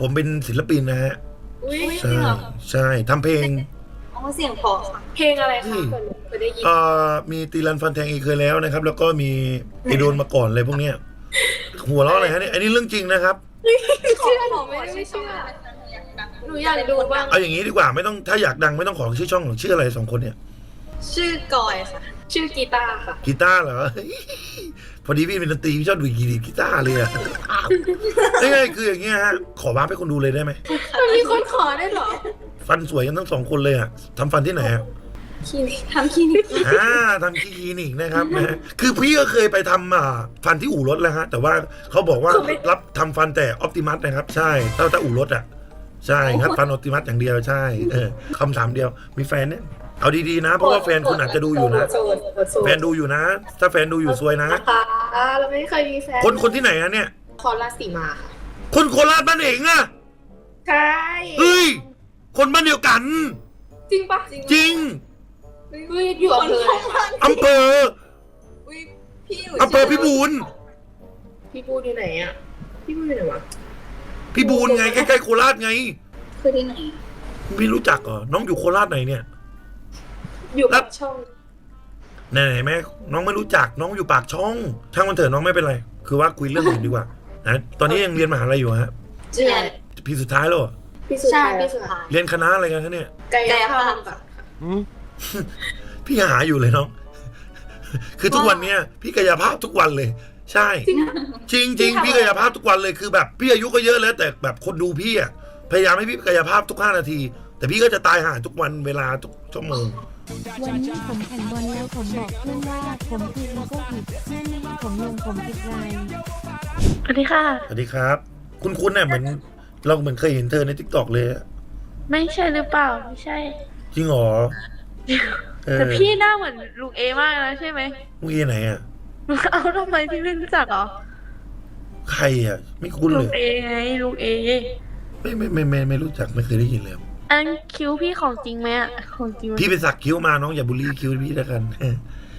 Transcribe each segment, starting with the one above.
ผมเป็นศิลปินนะฮะอุ้ยใช่ใช่ทำเพลงอ๋อเสียงเพอค่ะเพลงอะไรอืคะมเปิดเปิดได้ยินเอ่อมีตีรันฟันแทงอีกเคยแล้วนะครับ แล้วก็มีไอโดนมาก่อนอะไรพวกเนี้ยหัวเราะอะไรฮะเนี่ยอันนี้เรื่องจริงนะครับ เชื่อหนูไม่ได้ไม่เชื่อหนูอยากดูบ้างเอาอย่างนี้ดีกว่าไม่ต้องถ้าอยากดังไม่ต้องขอชื่อช่องหรอกชื่ออะไรสองคนเนี่ยชื่อกอยค่ะ ชื่อกีตาร์ค่ะกีตาร์เหรอ พอดีพี่เป็นดนตรีพี่ชอบดูกีกีตาร์เลยอะไม่ไงคืออย่างเงี้ยฮะขอว้าร์ปให้คนดูเลยได้ไหมมันมีคนขอได้เหรอฟันสวยกันทั้งสองคนเลยอะทำฟันที่ไหนอะคลินิกทำคลินิกอ่าทำที่คลินิกนะครับนะฮะคือพี่ก็เคยไปทำอ่าฟันที่อู่รถแล้วฮะ แต่ว่าเขาบอกว่ารับทำฟันแต่ออ t ติมัสนะครับ ใช่ถ้าถ้าอู่รถอะใช่งัดฟันออ t ติมัสอย่างเดียวใช่เออคำถามเดียวมีแฟนเนี่ยเอาดีๆนะ เพราะว่าแฟนคุณอาจจะดูอยู่นะโสดโสดแฟนดูอยู่นะ ถ้าแฟนดูอยู่ซวยนะ นะคะ เราไม่เคยมีแฟนคนคนที่ไหนฮะเนี่ย คอราสีมาค่ะ คนโคราชบ้านเองอะใช่ เฮ้ย คนบ้านเดียวกัน จริงปะจริงเฮ้ยอยู่อำเภออะไรคะอำเภออุ้ยพี่หนูอำเภอพิบูลพี่บูนอยู่ไหนอะ พี่บูนอยู่ไหนวะพิบูลไงใกล้ๆโคราชไง คือที่ไหน ไม่รู้จักเหรอน้องอยู่โคราชไหนเนี่ย อยู่กับช่อง ไหนๆแม่น้องไม่รู้จักน้องอยู่ปากช่องช่างมันเถอะน้องไม่เป็นไร คือว่าคุยเรื่องอื่นดีกว่านะตอนนี้ยังเรียนมหาลัยอยู่ฮะเจียนปีสุดท้ายแล้วเหรอพี่สุดใช่ท้ายพี่สุดท้ายเรียนคณะอะไรกันคะเนี่ยกายกายภาภาพพค่ะพี่หาอยู่เลยน้อง คือทุกวันเนี้ยพี่กายภาพทุกวันเลย ใช่ จริงจริงจริงๆพี่กายภาพทุกวันเลยคือแบบพี่อายุก็เยอะแล้ว แต่แบบคนดูพี่อะพยายามให้พี่กายภาพทุกห้านาที แต่พี่ก็จะตายห่าทุกวันเวลาทุกชั่วโมง วันนี้ผมแข่งบอลแล้วผมบอกเพื่อนว่า ผมคืออีโก้ผิดผมลงผมผิดไรสวัสดีค่ะ สวัสดีครับ คุณคุณเนี่ยเหมือน เราเหมือนเคยเห็นเธอในทิกตอกเลยอะไม่ใช่หรือเปล่า ไม่ใช่ จริงเหรอเออแต่พี่หน้าเหมือนลุงเอมากนะใช่ไหม มึงเอไหนอะเอาทำไมพี่ไม่รู้จักเหรอใครอะไม่คุ้นลุเลงย เอไงลุงเอ ไม่ไม่ไม่ไม่ไม่รู้จักไม่เคยได้ยินเลยครับ อันคิ้วพี่ของจริงไหมอะของจริงไหมพี่ไปสักคิ้วมาน้องอย่าบูลลี่คิ้วพี่แล้วกัน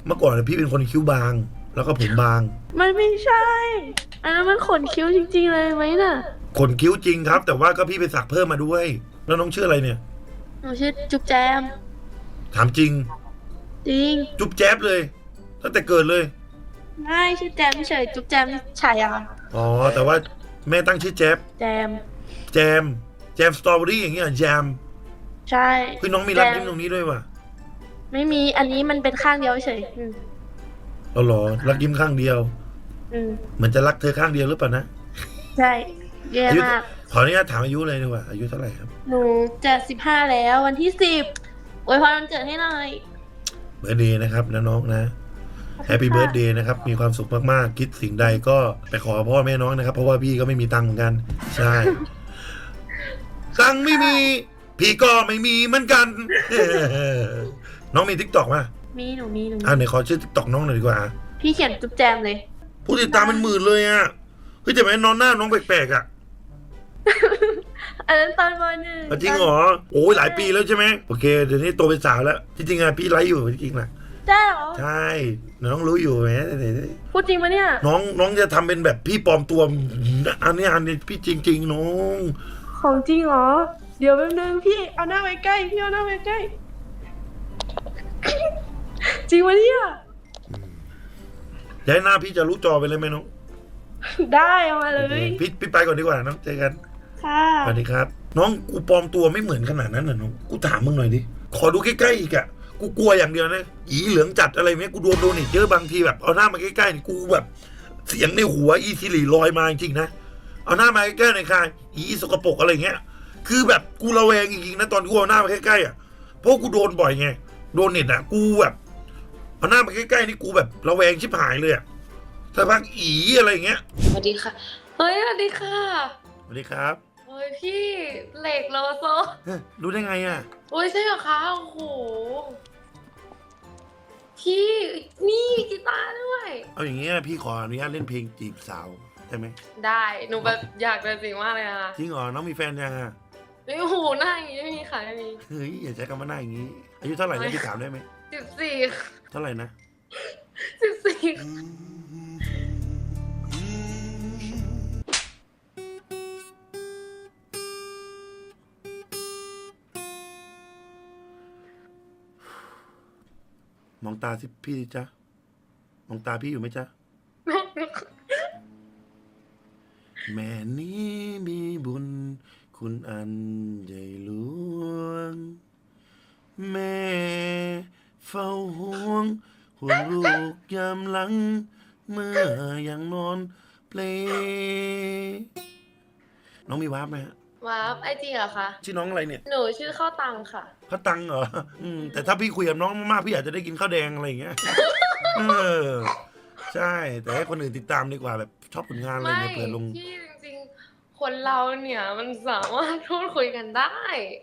เมื่อก่อนเนี่ยพี่เป็นคนคิ้วบาง แล้วก็ผมบาง มันไม่ใช่ อันนั้นมันขนคิ้วจริง ๆ เลยไหมน่ะขนคิ้วจริงครับ แต่ว่าก็พี่ไปสักเพิ่มมาด้วย แล้วน้องชื่ออะไรเนี่ย หนูชื่อจุ๊บแจม ถามจริง จริง จุ๊บแจ๊บเลยตั้งแต่เกิดเลย ไม่ชื่อแจมเฉยจุ๊บแจมนี่ฉายาอ๋อแต่ว่าแม่ตั้งชื่อแจ๊บแจม แจม แจมสตรอเบอรี่อย่างเงี้ยแจมใช่คือน้องมีรักแจยิ้มตรงนี้ด้วยว่ะไม่มีอันนี้มันเป็นข้างเดียวเฉยอืมเราหรอรักยิ้มข้างเดียวอืมเหมือนจะรักเธอข้างเดียวหรือเปล่านะใช่แย่อายุมากขออนุญาตถามอายุเลยดีกว่าอายุเท่าไหร่ครับ หนูจะสิบห้าแล้ววันที่สิบอวยพรวันเกิดให้หน่อย เบิร์ดเดย์นะครับนะน้องนะแฮปปี้เบิร์ดเดย์นะครับ มีความสุขมาก ๆ คิดสิ่งใดก็ไปขอพ่อแม่น้องนะครับ เพราะว่าพี่ก็ไม่มีตังค์เหมือนกัน ใช่ ตังค์ไม่มี พี่ก็ไม่มีเหมือนกันน้องมีทิกตอกป่ะมีหนูมีหนูมีอ่าไหนขอชื่อทิกตอกน้องหน่อยดีกว่า พี่เขียนจุ๊บแจมเลย ผู้ติดตามเป็นหมื่นเลยอะเฮ้ยแต่แม่นอนหน้าน้องแปลกๆอะอันนั้นตอนมหนึ่งจริงเหรอโอ้ยหลายปีแล้วใช่ไหมโอเคเดี๋ยวนี้โตเป็นสาวแล้วที่จริงอะพี่ไลฟ์อยู่จริงๆนะใช่เหรอใช่น้องรู้อยู่ไหมพูดจริงปะเนี่ย น้องน้องจะทำเป็นแบบพี่ปลอมตัวอันนี้อันนี้พี่จริง ๆ น้อง ของจริงเหรอ เดี๋ยวแป๊บนึงพี่เอาหน้าไว้ใกล้พี่เอาหน้าไว้ใกล้ จริงปะเนี่ยย้ายหน้าพี่จะรู้จอไปเลยไหมน้องได้เอามาเลโอเคยพี่พี่ไปก่อนดีกว่าน้องเจอกันค่ะสวัสดีครับ น้องกูปลอมตัวไม่เหมือนขนาดนั้นเหรอน้องกูถามมึงหน่อยดิขอดูใกล้ๆอีกอะกูกลัวอย่างเดียวนะอีเหลืองจัดอะไรเนี้ยกูโดนโดนอีกเยอะบางทีแบบเอาหน้ามาใกล้ๆนี่กูแบบ เสียงในหัวอีซิลีลอยมาจริงๆนะ เอาหน้ามาใกล้ๆหน่อยค่ะอีสกปรกอะไรเงี้ย คือแบบกูระแวงจริงๆนะตอนกูเอาหน้ามาใกล้ๆอะเพราะกูโดนบ่อยไงโดนเน็ตอะกูแบบเอาหน้ามาใกล้ๆนี่กูแบบระแวงชิบหายเลยอะถ้าพักอีอะไรเงี้ยสวัสดีค่ะ เฮ้ยสวัสดีค่ะ สวัสดีครับเฮ้ยพี่เหล็กโลโซเฮ้ยรู้ได้ไงอะ โอ้ยใช่เหรอคะโอ้โห พี่นี่กีตาร์ด้วย เอาอย่างเงี้ยพี่ขออนุญาตเล่นเพลงจีบสาว ช่ไหมได้หนูแบบอยากเป็นจริงมากเลยอะจริงเหรอน้องมีแฟนยังอะเฮ้ยโอ้โหหน้าอย่างงี้ไม่มีค่ะไม่มีเฮ้ยอย่าใช้คำว่าหน้าอย่างงี้ อายุเท่าไหร่นะพี่ถามได้ไหมสิบสี่เท่าไหร่นะสิบสี่มองตาสิพี่จ้ะมองตาพี่อยู่ไหมจ้ะ แม่นี้มีบุญ คุณอันใหญ่หลวง แม่เฝ้าห่วง ห่วงลูกยามหลัง เมื่อยังนอนเพลน้องมีวาร์ปไหมฮะ ว้าวไอจีเหรอคะ ชื่อน้องอะไรเนี่ยหนูชื่อข้าวตังค่ะข้าวตังเหรออืมแต่ถ้าพี่คุยกับน้องมากๆพี่อาจจะได้กินข้าวแดงอะไรอย่างเงี้ย เออ ใช่ แต่ให้คนอื่นติดตามดีกว่าแบบชอบผลงานอะไรไม่เนี่ยเปิดลงพี่จริงๆ คนเราเนี่ยมันสามารถพูดคุยกันได้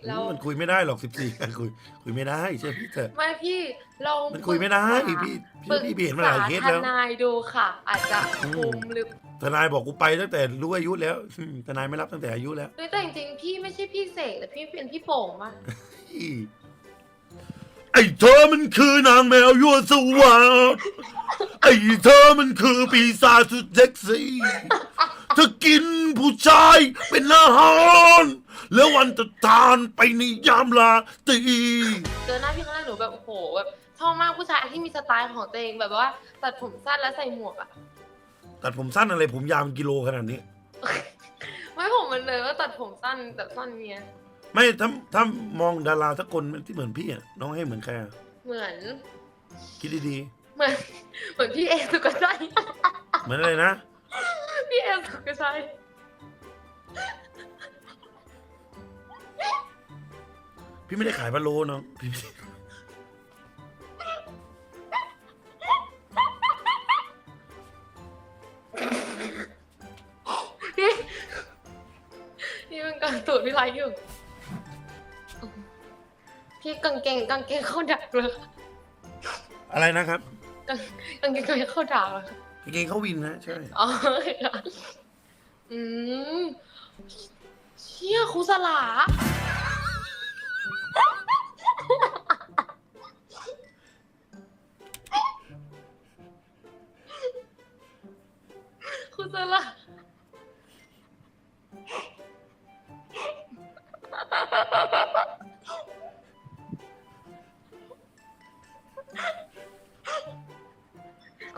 เรามันคุยไม่ได้หรอกสิบสี่คุย คุยไม่ได้เชื่อพี่เถอะไม่พี่ลองมันคุยไม่ได้ปรึกษาพี่พี่ปรึกพี่เห็นมาหลายเคสแล้วษทนายดูค่ะ อาจจะอืม คุมหรือทนายบอกกูไปตั้งแต่รู้อายุแล้วอืมทนายไม่รับตั้งแต่อายุแล้วเฮ้ยแต่จริงๆพี่ไม่ใช่พี่เสกแต่พี่เป็นพี่โป่งป่ะ ไอ้เธอมันคือนางแมวยั่วสวาดไอ้เธอมันคือปีศาจสุดเซ็กซี่เธอกินผู้ชายเป็นอาหารแล้ววันจะทานไปในยามลาตรีเจอหน้าพี่ครั้งแรกหนูแบบโอ้โหแบบชอบมากผู้ชายที่มีสไตล์ของตัวเองแบบว่าตัดผมสั้นแล้วใส่หมวกอะตัดผมสั้นอะไรผมยาวเป็นกิโลขนาดนี้ ไม่ผมมันเลยว่าตัดผมสั้นแบบสั้นเนี้ย ไม่ถ้าถ้ามองดาราสักคนที่เหมือนพี่อะน้องให้เหมือนใครอะเหมือนคิดดีเหมือนเหมือนพี่เอสุกชัยๆเหมือนอะไรนะพี่เอสุกชัยพี่ไม่ได้ขายพะโล้น้องพี่ไม่ได้พี่พี่มันกางตูดพี่ไรอยู่ พี่กางเกงกางเกงเข้าดักเลยอะไรนะครับกางกางเกงเข้าดักเลยกางเกงเขาวินนะใช่ อ๋ออืมเชี่ยครูสลาครูสลา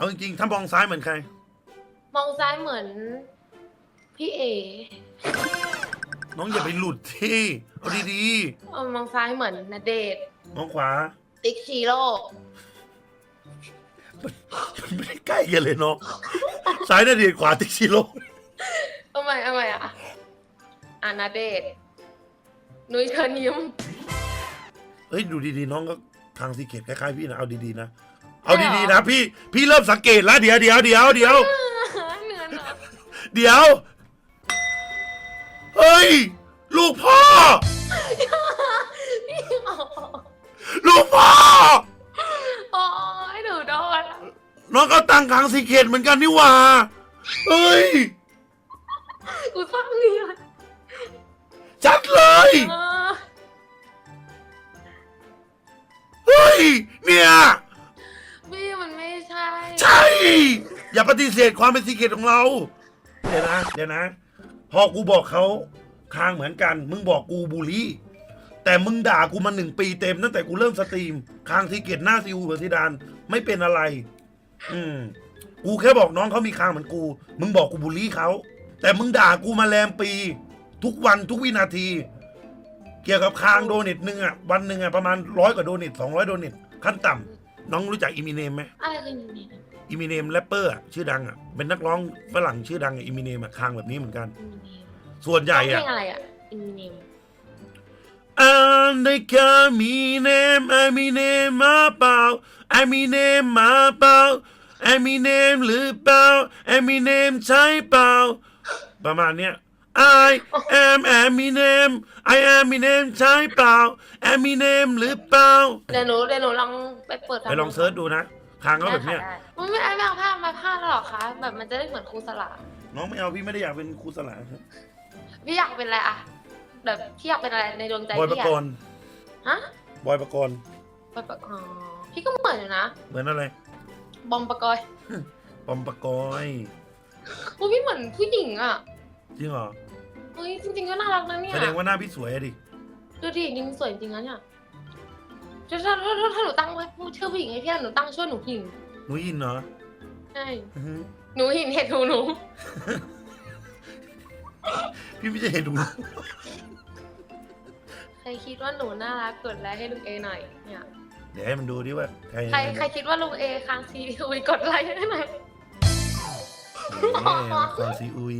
เอาจริงๆ ถ้ามองซ้ายเหมือนใคร มองซ้ายเหมือน พี่เอน้องอย่าไปหลุดที่เอาดีเออมองซ้ายเหมือนนเดชน์ๆมองขวา ติ๊กชีโร่มันไม่ได้ใกล้กันเลยน้องซ้ายน่าเดียดขวาติ๊กชิโร่ทำไมทำไมอะอานาเดชน์นุ้ยเชิญยิ้มเฮ้ย ดูดีๆ น้องก็ทางสีเกตคล้ายๆพี่นะ เอาดีๆ นะ เอาดีๆนะพี่พี่เริ่มสังเกตแล้วเดี๋ยวเดี๋ยวเดี๋ยวเดี๋ยวเหนื่อยหน่อยเดี๋ยวเฮ้ย ลูกพ่อ พี่อ๋อลูกพ่อ โอ้ยหนูโดนน้องก็ตั้งกลางสีเกตเหมือนกันนี่หว่าเฮ้ย กูสร้างนี่เลยชัดเลย เออ อย่าปฏิเสธความเป็นสีเกตของเรา เดี๋ยวนะ เดี๋ยวนะ พอกูบอกเขาคางเหมือนกัน มึงบอกกูบูลลี่ แต่มึงด่ากูมาหนึ่งปีเต็มตั้งแต่กูเริ่มสตรีมคางสีเกตหน้าซิวเบอร์ซิดานไม่เป็นอะไร อืม กูแค่บอกน้องเขามีคางเหมือนกู มึงบอกกูบูลลี่เขาแต่มึงด่ากูมาแรมปี ทุกวันทุกวินาที เกี่ยวกับคางโดเนทหนึ่งอะวันหนึ่งอะประมาณร้อยกว่าโดเนทสองร้อยโดเนทขั้นต่ำน้องรู้จักอิมิเนมไหม อะไรคือนี่ อิมิเนมแรปเปอร์อะชื่อดังอะเป็นนักร้องฝรั่งชื่อดังอะอิมิเนมอะคางแบบนี้เหมือนกัน ส่วนใหญ่เพลอะงอะไรอะอินเนมอันในคามีเนมอมิเนมมาเปล่าอมิเนมมาเปล่าอมิเนมหรือเปล่าอมิเนมใช่เปล่าประมาณเนี้ย I am Eminem I am Eminem ใช่เปล่า Eminem หรือเปล่าเดี๋ยวหนูเดี๋ยวหนูลองไปเปิดไปลองเซิร์ชดูนะ คางเขาแบบเนี้ยได้ค่ะได้มันไม่ไม่เอาผ้ามาผ้าหรอกคะแบบมันจะได้เหมือนครูสลาน้องไม่เอาพี่ไม่ได้อยากเป็นครูสลาครับพี่อยากเป็นอะไรอะแบบพี่อยากเป็นอะไรในดวงใจบอยปพี่กอะรณ์ฮะบอยปกรณ์บอยปกอ๋อพี่ก็เหมือนอยู่นะ เหมือนอะไรบอมปกอยปอมปกอยโอ้พี่เหมือนผู้หญิงอะจริงเหรอเฮ้ยจริงๆก็น่ารักนะเนี่ยแสดงว่าหน้าพี่สวยอะดิดูดิจริงสวยจริงนะเนี่ย ถ้าถ้าถ้าถ้าถ้าหนูตั้งไว้พูดชื่อผู้หญิงให้พี่หนูตั้งชื่อหนูหินหนูยินเนาะใช่หนูหินเห็ดหูหนูพี่ไม่ใช่เห็นหนูใครคิดว่าหนูน่ารักกดไลค์ให้ลุงเอหน่อยเนี่ยเดี๋ยวให้มันดูดิว่าใครใครใครคิดว่าลุงเอค้างซีอุยกดไลค์ให้หน่อย เอ๊ะคอนซีอุย